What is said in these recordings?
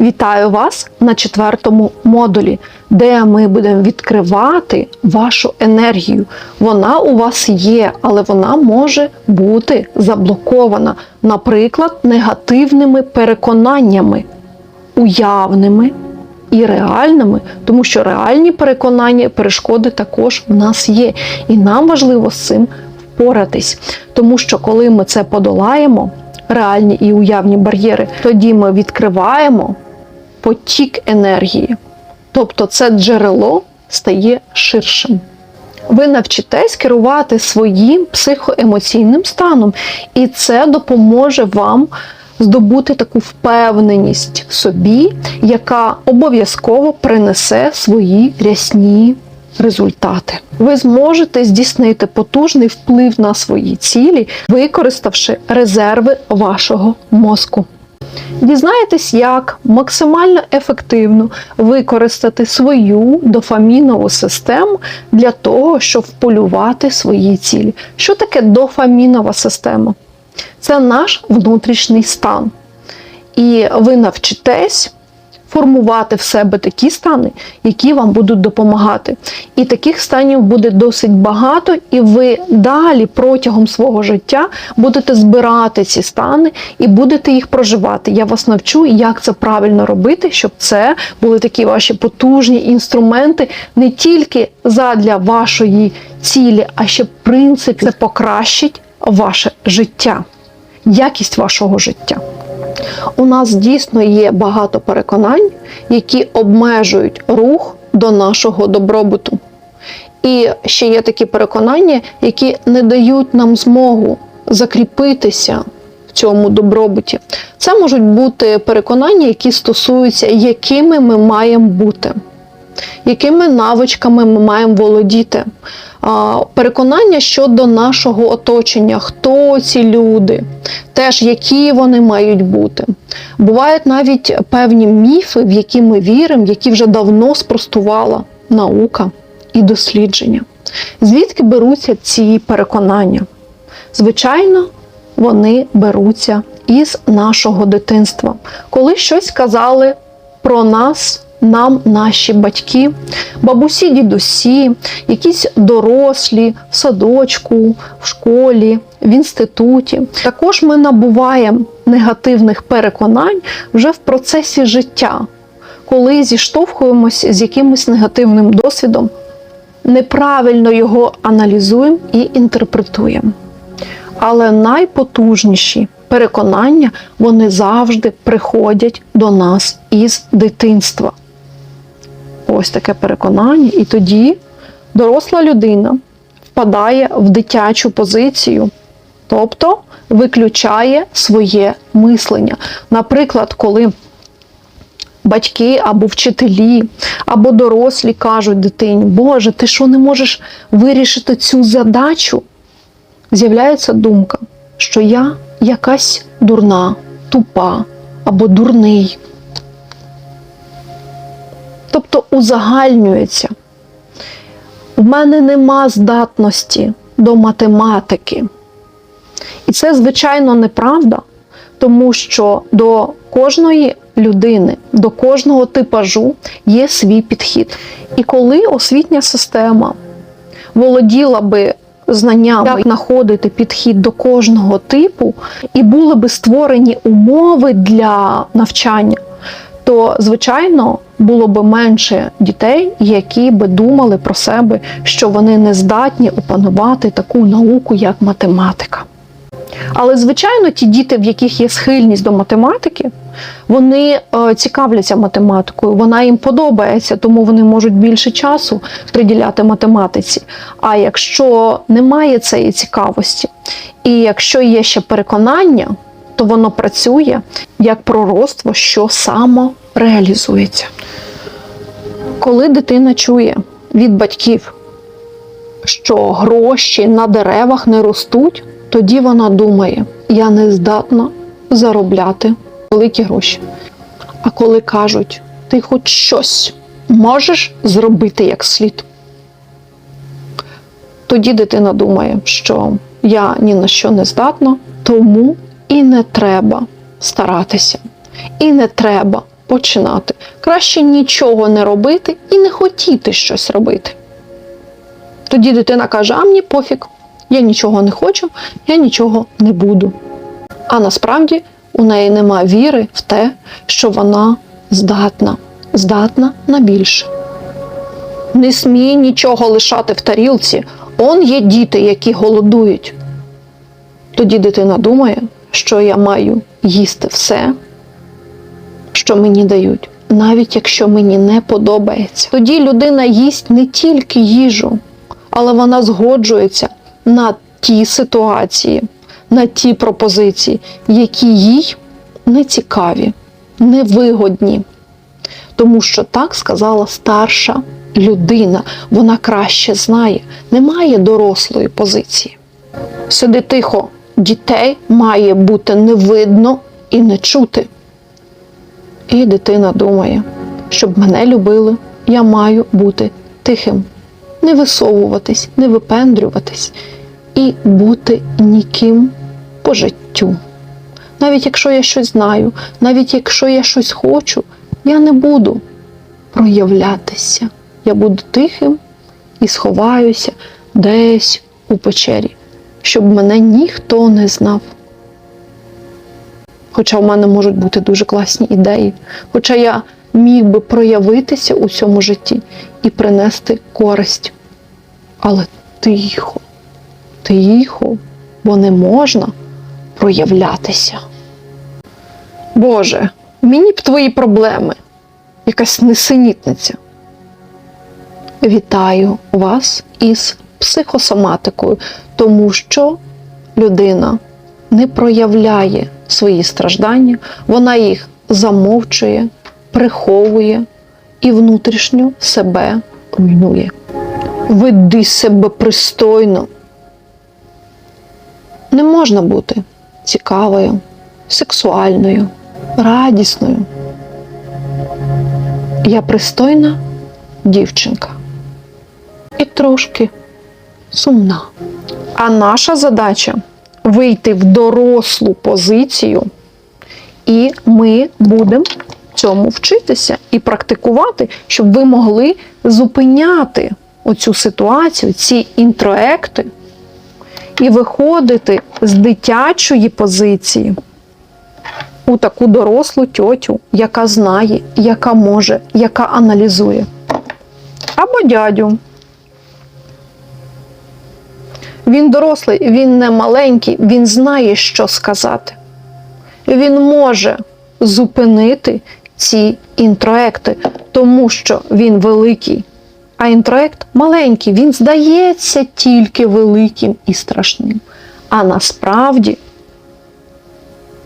Вітаю вас на четвертому модулі, де ми будемо відкривати вашу енергію. Вона у вас є, але вона може бути заблокована, наприклад, негативними переконаннями, уявними і реальними, тому що реальні переконання, перешкоди також в нас є. І нам важливо з цим впоратись. Тому що коли ми це подолаємо, реальні і уявні бар'єри, тоді ми відкриваємо потік енергії. Тобто це джерело стає ширшим. Ви навчитесь керувати своїм психоемоційним станом, і це допоможе вам здобути таку впевненість в собі, яка обов'язково принесе свої рясні результати. Ви зможете здійснити потужний вплив на свої цілі, використавши резерви вашого мозку. Дізнаєтесь, як максимально ефективно використати свою дофамінову систему для того, щоб вполювати свої цілі. Що таке дофамінова система? Це наш внутрішній стан. І ви навчитесь формувати в себе такі стани, які вам будуть допомагати. І таких станів буде досить багато, і ви далі протягом свого життя будете збирати ці стани і будете їх проживати. Я вас навчу, як це правильно робити, щоб це були такі ваші потужні інструменти не тільки задля вашої цілі, а ще в принципі це покращить ваше життя, якість вашого життя. У нас дійсно є багато переконань, які обмежують рух до нашого добробуту. І ще є такі переконання, які не дають нам змогу закріпитися в цьому добробуті. Це можуть бути переконання, які стосуються, якими ми маємо бути, якими навичками ми маємо володіти. Переконання щодо нашого оточення, хто ці люди, теж які вони мають бути. Бувають навіть певні міфи, в які ми віримо, які вже давно спростувала наука і дослідження. Звідки беруться ці переконання? Звичайно, вони беруться із нашого дитинства. Коли щось казали про нас, нам наші батьки, бабусі, дідусі, якісь дорослі в садочку, в школі, в інституті. Також ми набуваємо негативних переконань вже в процесі життя, коли зіштовхуємося з якимось негативним досвідом, неправильно його аналізуємо і інтерпретуємо. Але найпотужніші переконання вони завжди приходять до нас із дитинства. Ось таке переконання. І тоді доросла людина впадає в дитячу позицію, тобто виключає своє мислення. Наприклад, коли батьки або вчителі, або дорослі кажуть дитині, Боже, ти що не можеш вирішити цю задачу? З'являється думка, що я якась дурна, тупа або дурний. Тобто узагальнюється. У мене нема здатності до математики. І це, звичайно, неправда, тому що до кожної людини, до кожного типажу є свій підхід. І коли освітня система володіла би знаннями, як знаходити підхід до кожного типу, і були би створені умови для навчання, то, звичайно, було б менше дітей, які би думали про себе, що вони не здатні опанувати таку науку, як математика. Але, звичайно, ті діти, в яких є схильність до математики, вони е, цікавляться математикою, вона їм подобається, тому вони можуть більше часу приділяти математиці. А якщо немає цієї цікавості, і якщо є ще переконання, то воно працює як пророцтво, що самореалізується. Коли дитина чує від батьків, що гроші на деревах не ростуть, тоді вона думає, я не здатна заробляти великі гроші. А коли кажуть, ти хоч щось можеш зробити як слід, тоді дитина думає, що я ні на що не здатна, тому і не треба старатися, і не треба починати. Краще нічого не робити і не хотіти щось робити. Тоді дитина каже: а мені пофіг, я нічого не хочу, я нічого не буду. А насправді у неї нема віри в те, що вона здатна, здатна на більше. Не смій нічого лишати в тарілці. Он є діти, які голодують. Тоді дитина думає, що я маю їсти все, що мені дають, навіть якщо мені не подобається. Тоді людина їсть не тільки їжу, але вона згоджується на ті ситуації, на ті пропозиції, які їй не цікаві, невигодні. Тому що так сказала старша людина, вона краще знає, немає дорослої позиції. Сиди тихо, дітей має бути не видно і не чути. І дитина думає, щоб мене любили, я маю бути тихим, не висовуватись, не випендрюватись і бути ніким по життю. Навіть якщо я щось знаю, навіть якщо я щось хочу, я не буду проявлятися. Я буду тихим і сховаюся десь у печері, щоб мене ніхто не знав. Хоча в мене можуть бути дуже класні ідеї, хоча я міг би проявитися у цьому житті і принести користь. Але тихо, тихо, бо не можна проявлятися. Боже, мені б твої проблеми, якась несенітниця. Вітаю вас із психосоматикою, тому що людина не проявляє свої страждання, вона їх замовчує, приховує і внутрішньо себе руйнує. Веди себе пристойно. Не можна бути цікавою, сексуальною, радісною. Я пристойна дівчинка і трошки сумна. А наша задача вийти в дорослу позицію, і ми будемо цьому вчитися і практикувати, щоб ви могли зупиняти оцю ситуацію, ці інтроекти, і виходити з дитячої позиції у таку дорослу тьотю, яка знає, яка може, яка аналізує. Або дядю. Він дорослий, він не маленький, він знає, що сказати. Він може зупинити ці інтроекти, тому що він великий, а інтроект маленький, він здається тільки великим і страшним. А насправді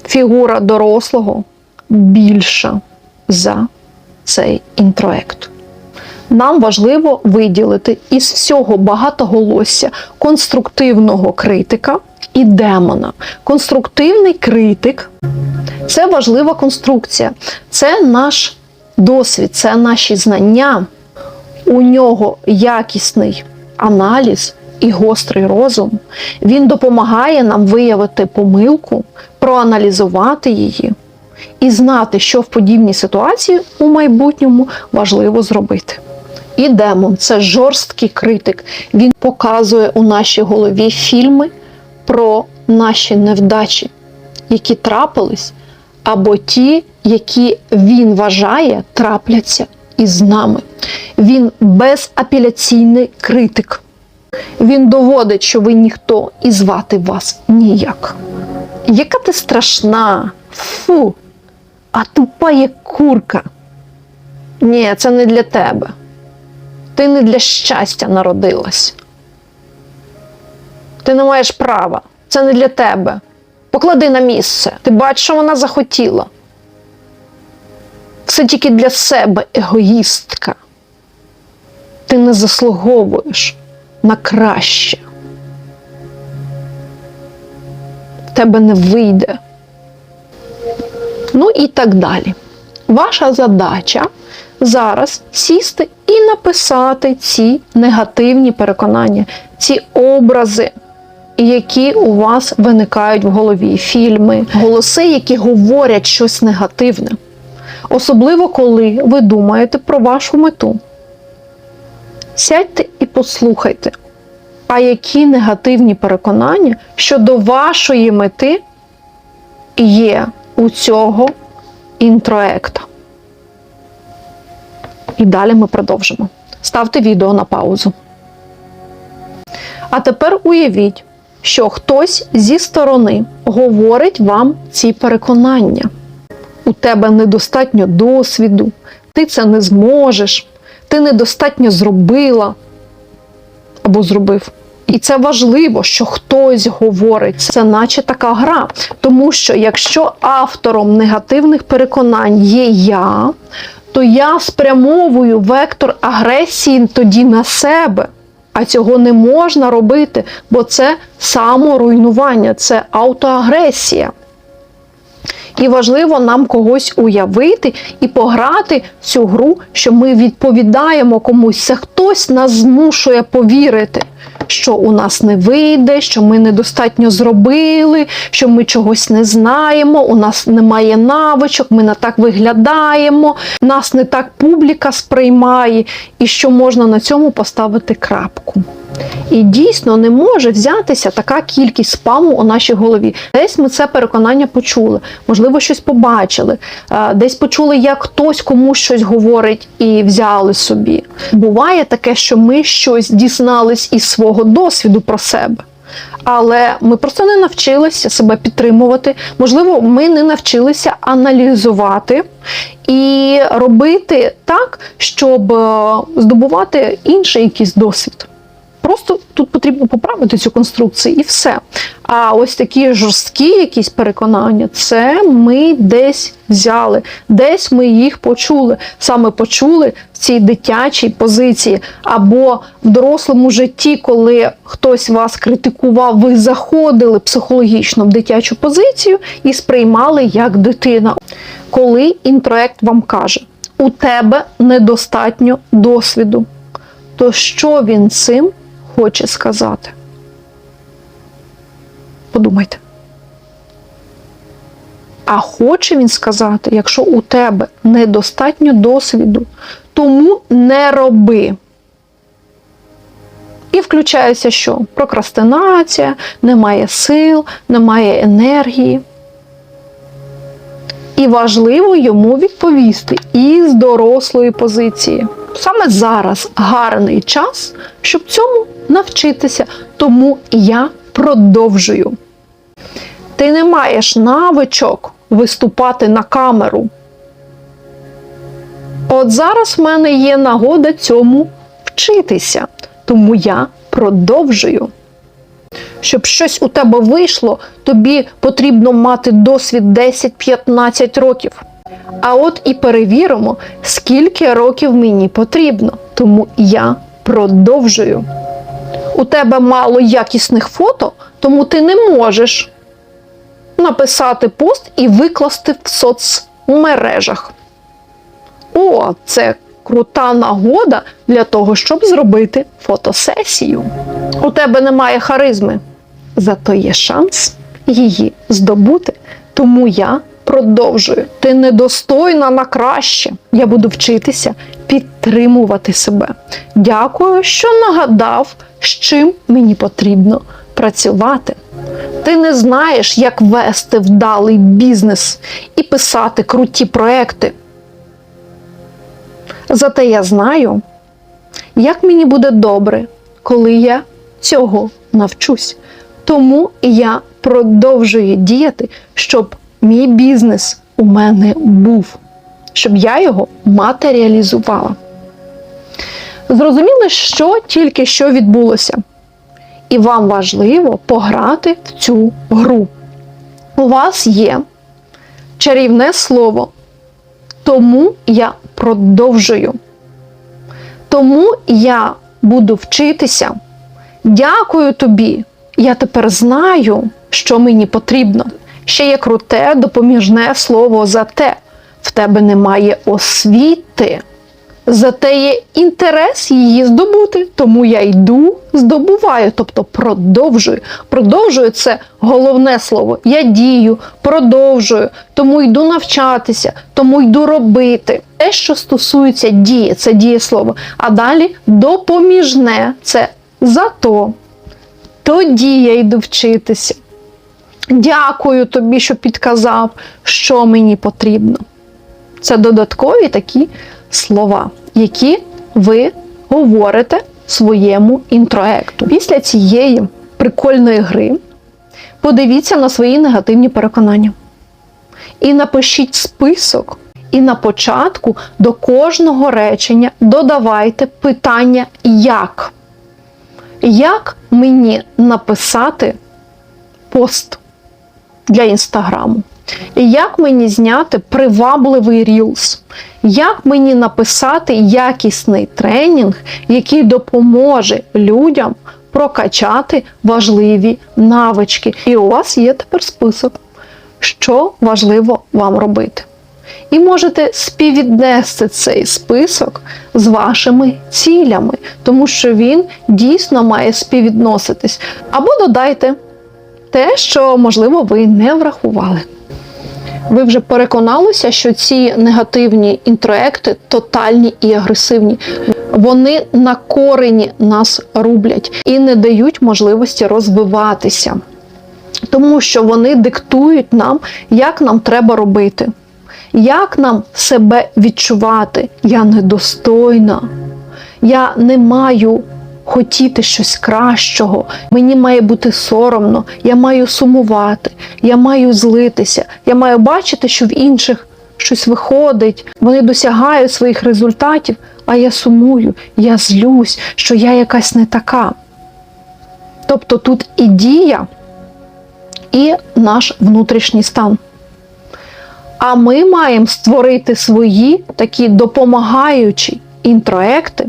фігура дорослого більша за цей інтроект. Нам важливо виділити із всього багатоголосся конструктивного критика і демона. Конструктивний критик це важлива конструкція, це наш досвід, це наші знання. У нього якісний аналіз і гострий розум. Він допомагає нам виявити помилку, проаналізувати її і знати, що в подібній ситуації у майбутньому важливо зробити. І демон це жорсткий критик. Він показує у нашій голові фільми про наші невдачі, які трапились, або ті, які він вважає трапляться із нами. Він безапеляційний критик. Він доводить, що ви ніхто і звати вас ніяк. Яка ти страшна? Фу, а тупа як курка. Ні, це не для тебе. Ти не для щастя народилась. Ти не маєш права. Це не для тебе. Поклади на місце. Ти бачиш, що вона захотіла. Все тільки для себе егоїстка. Ти не заслуговуєш на краще. Тебе не вийде. Ну і так далі. Ваша задача зараз сісти і написати ці негативні переконання, ці образи, які у вас виникають в голові, фільми, голоси, які говорять щось негативне. особливо коли ви думаєте про вашу мету. Сядьте і послухайте, а які негативні переконання щодо вашої мети є у цього інтроекта. І далі ми продовжимо. Ставте відео на паузу. А тепер уявіть, що хтось зі сторони говорить вам ці переконання. У тебе недостатньо досвіду, ти це не зможеш, ти недостатньо зробила або зробив. І це важливо, що хтось говорить. Це наче така гра. Тому що якщо автором негативних переконань є я, то я спрямовую вектор агресії тоді на себе. А цього не можна робити, бо це саморуйнування, це автоагресія. І важливо нам когось уявити і пограти в цю гру, що ми відповідаємо комусь. Це хтось нас змушує повірити, що у нас не вийде, що ми недостатньо зробили, що ми чогось не знаємо, у нас немає навичок, ми не так виглядаємо, нас не так публіка сприймає, і що можна на цьому поставити крапку. І дійсно не може взятися така кількість спаму у нашій голові. Десь ми це переконання почули, можливо, щось побачили, десь почули, як хтось комусь щось говорить і взяли собі. Буває таке, що ми щось дізнались із свого досвіду про себе. Але ми просто не навчилися себе підтримувати. Можливо, ми не навчилися аналізувати і робити так, щоб е, здобувати інший якийсь досвід. Просто тут потрібно поправити цю конструкцію і все. А ось такі жорсткі якісь переконання, це ми десь взяли, десь ми їх почули. Саме почули в цій дитячій позиції, або в дорослому житті, коли хтось вас критикував, ви заходили психологічно в дитячу позицію і сприймали як дитина. Коли інтроект вам каже, у тебе недостатньо досвіду, то що він цим хоче сказати? Подумайте. А хоче він сказати, якщо у тебе недостатньо досвіду, тому не роби. І включається що? Прокрастинація, немає сил, немає енергії. І важливо йому відповісти із дорослої позиції. Саме зараз гарний час, щоб цьому навчитися. Тому я продовжую. Ти не маєш навичок виступати на камеру. От зараз в мене є нагода цьому вчитися, тому я продовжую. Щоб щось у тебе вийшло, тобі потрібно мати досвід 10-15 років. А от і перевіримо, скільки років мені потрібно. Тому я продовжую. У тебе мало якісних фото, тому ти не можеш написати пост і викласти в соцмережах. О, це крута нагода для того, щоб зробити фотосесію. У тебе немає харизми, зато є шанс її здобути. Тому я продовжую. Ти недостойна на краще. Я буду вчитися підтримувати себе. Дякую, що нагадав, з чим мені потрібно працювати. Ти не знаєш, як вести вдалий бізнес і писати круті проекти. Зате я знаю, як мені буде добре, коли я цього навчусь. Тому я продовжую діяти, щоб мій бізнес у мене був, щоб я його матеріалізувала. Зрозуміли, що тільки що відбулося. І вам важливо пограти в цю гру. У вас є чарівне слово. Тому я продовжую. Тому я буду вчитися. Дякую тобі. Я тепер знаю, що мені потрібно. Ще є круте допоміжне слово за те. В тебе немає освіти, Зате є інтерес її здобути, тому я йду, здобуваю, тобто продовжую. Продовжую це головне слово. Я дію, продовжую, тому йду навчатися, тому йду робити. Те, що стосується дії, це дієслово. А далі допоміжне це зато. Тоді я йду вчитися. Дякую тобі, що підказав, що мені потрібно. Це додаткові такі слова, які ви говорите своєму інтроекту. Після цієї прикольної гри подивіться на свої негативні переконання. І напишіть список. І на початку до кожного речення додавайте питання як. Як мені написати пост для інстаграму? І Як мені зняти привабливий рілс? Як мені написати якісний тренінг, який допоможе людям прокачати важливі навички? І у вас є тепер список, що важливо вам робити. І можете співвіднести цей список з вашими цілями, тому що він дійсно має співвідноситись. Або додайте те, що, можливо, ви не врахували. Ви вже переконалися, що ці негативні інтроекти тотальні і агресивні. Вони на корені нас рублять і не дають можливості розвиватися, тому що вони диктують нам, як нам треба робити, як нам себе відчувати. Я недостойна, я не маю хотіти щось кращого. Мені має бути соромно, я маю сумувати, я маю злитися, я маю бачити, що в інших щось виходить, вони досягають своїх результатів, а я сумую, я злюсь, що я якась не така. Тобто тут і дія, і наш внутрішній стан. А ми маємо створити свої такі допомагаючі інтроекти,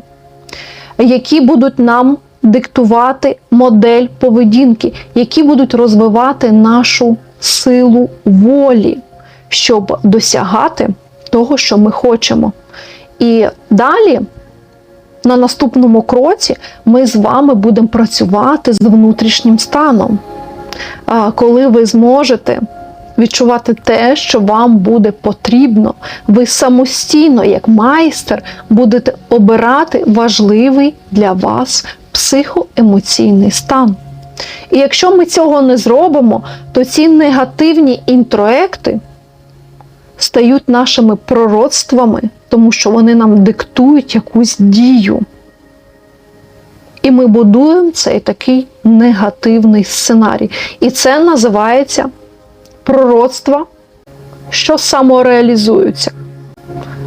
які будуть нам диктувати модель поведінки, які будуть розвивати нашу силу волі, щоб досягати того, що ми хочемо. І далі, на наступному кроці, ми з вами будемо працювати з внутрішнім станом. Коли ви зможете відчувати те, що вам буде потрібно. Ви самостійно, як майстер, будете обирати важливий для вас психоемоційний стан. І якщо ми цього не зробимо, то ці негативні інтроекти стають нашими пророцтвами, тому що вони нам диктують якусь дію. І ми будуємо цей такий негативний сценарій. І це називається пророцтва, що самореалізуються.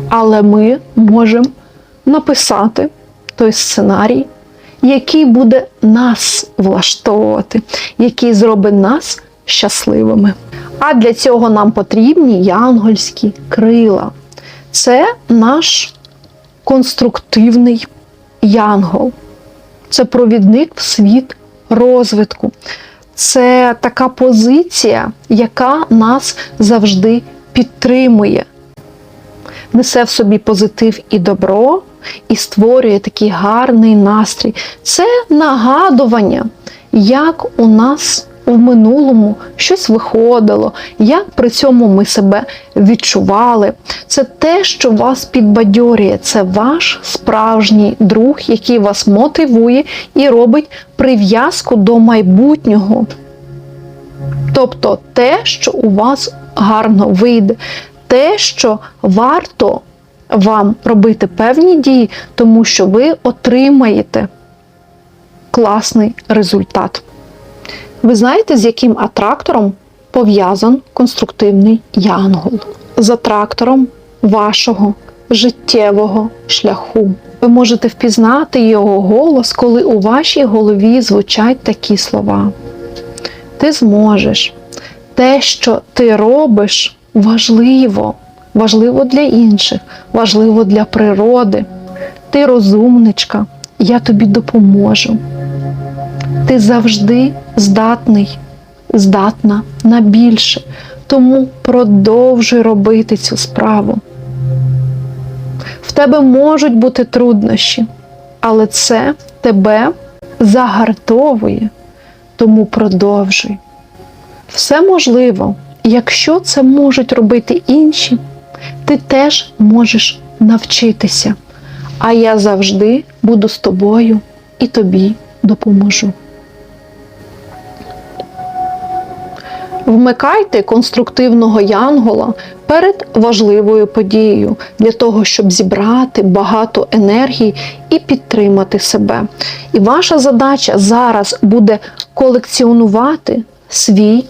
Але ми можемо написати той сценарій, який буде нас влаштовувати, який зробить нас щасливими. А для цього нам потрібні янгольські крила. Це наш конструктивний янгол. Це провідник в світ розвитку. Це така позиція, яка нас завжди підтримує, несе в собі позитив і добро, і створює такий гарний настрій. Це нагадування, як у нас в минулому щось виходило, як при цьому ми себе відчували. Це те, що вас підбадьорює, це ваш справжній друг, який вас мотивує і робить прив'язку до майбутнього. Тобто те, що у вас гарно вийде, те, що варто вам робити певні дії, тому що ви отримаєте класний результат. Ви знаєте, з яким атрактором пов'язан конструктивний янгол? З атрактором вашого життєвого шляху. Ви можете впізнати його голос, коли у вашій голові звучать такі слова. Ти зможеш. Те, що ти робиш, важливо. Важливо для інших, важливо для природи. Ти розумничка, я тобі допоможу. Ти завжди здатний, здатна на більше. Тому продовжуй робити цю справу. В тебе можуть бути труднощі, але це тебе загартовує. Тому продовжуй. Все можливо, якщо це можуть робити інші, ти теж можеш навчитися. А я завжди буду з тобою і тобі допоможу. Вмикайте конструктивного янгола перед важливою подією для того, щоб зібрати багато енергії і підтримати себе. І ваша задача зараз буде колекціонувати свій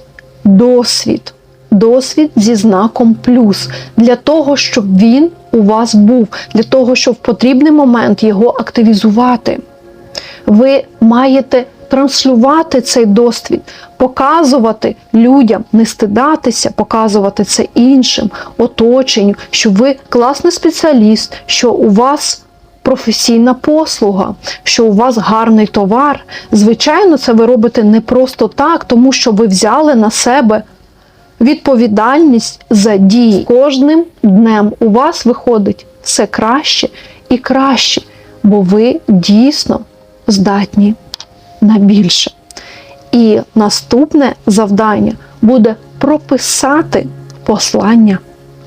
досвід. Досвід зі знаком плюс для того, щоб він у вас був, для того, щоб в потрібний момент його активізувати. Ви маєте транслювати цей досвід, показувати людям, не стидатися, показувати це іншим, оточенню, що ви класний спеціаліст, що у вас професійна послуга, що у вас гарний товар. Звичайно, це ви робите не просто так, тому що ви взяли на себе відповідальність за дії. Кожним днем у вас виходить все краще і краще, бо ви дійсно здатні на більше. І наступне завдання буде прописати послання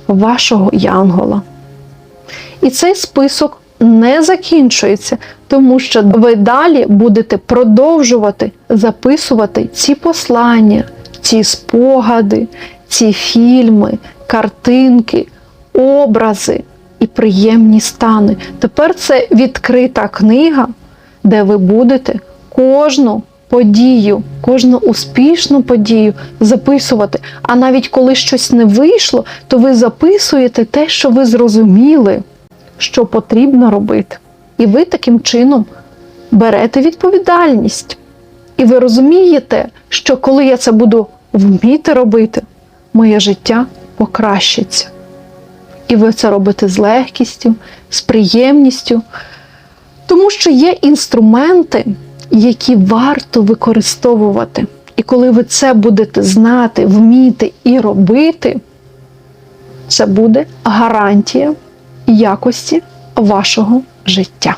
вашого янгола. І цей список не закінчується, тому що ви далі будете продовжувати записувати ці послання, ці спогади, ці фільми, картинки, образи і приємні стани. Тепер це відкрита книга, де ви будете кожну подію, кожну успішну подію записувати. А навіть коли щось не вийшло, то ви записуєте те, що ви зрозуміли, що потрібно робити. І ви таким чином берете відповідальність. І ви розумієте, що коли я це буду вміти робити, моє життя покращиться. І ви це робите з легкістю, з приємністю, тому що є інструменти, які варто використовувати. І коли ви це будете знати, вміти і робити, це буде гарантія якості вашого життя.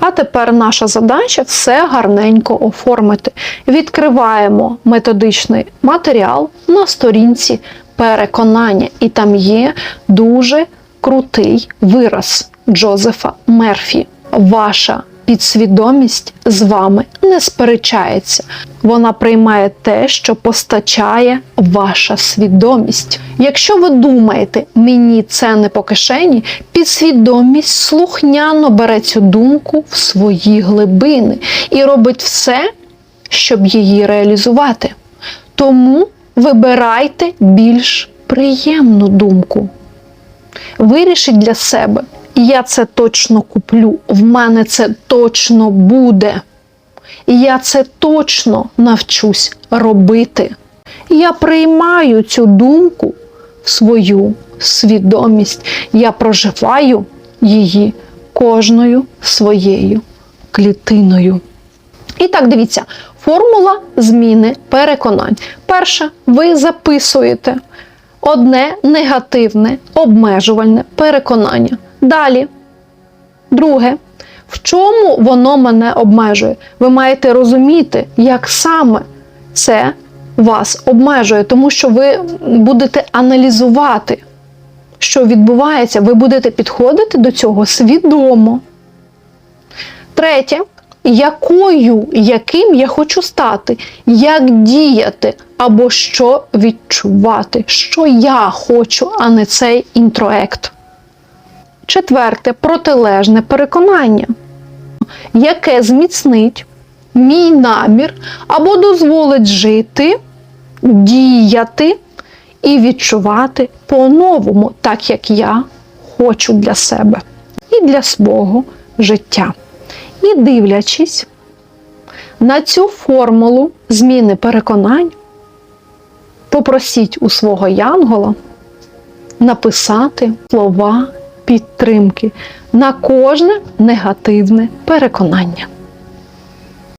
А тепер наша задача все гарненько оформити. Відкриваємо методичний матеріал на сторінці переконання, і там є дуже крутий вираз Джозефа Мерфі. Ваша підсвідомість з вами не сперечається. Вона приймає те, що постачає ваша свідомість. Якщо ви думаєте, мені це не по кишені, підсвідомість слухняно бере цю думку в свої глибини і робить все, щоб її реалізувати. Тому вибирайте більш приємну думку. Вирішіть для себе, я це точно куплю, в мене це точно буде. Я це точно навчусь робити. Я приймаю цю думку в свою свідомість. Я проживаю її кожною своєю клітиною. І так, дивіться, формула зміни переконань. Перше, ви записуєте одне негативне обмежувальне переконання. Далі, друге, в чому воно мене обмежує? Ви маєте розуміти, як саме це вас обмежує, тому що ви будете аналізувати, що відбувається, ви будете підходити до цього свідомо. Третє, якою, яким я хочу стати, як діяти? Або що відчувати, що я хочу, а не цей інтроект. Четверте протилежне переконання, яке зміцнить мій намір або дозволить жити, діяти і відчувати по-новому, так як я хочу для себе і для свого життя. І дивлячись на цю формулу зміни переконань, попросіть у свого янгола написати слова підтримки на кожне негативне переконання.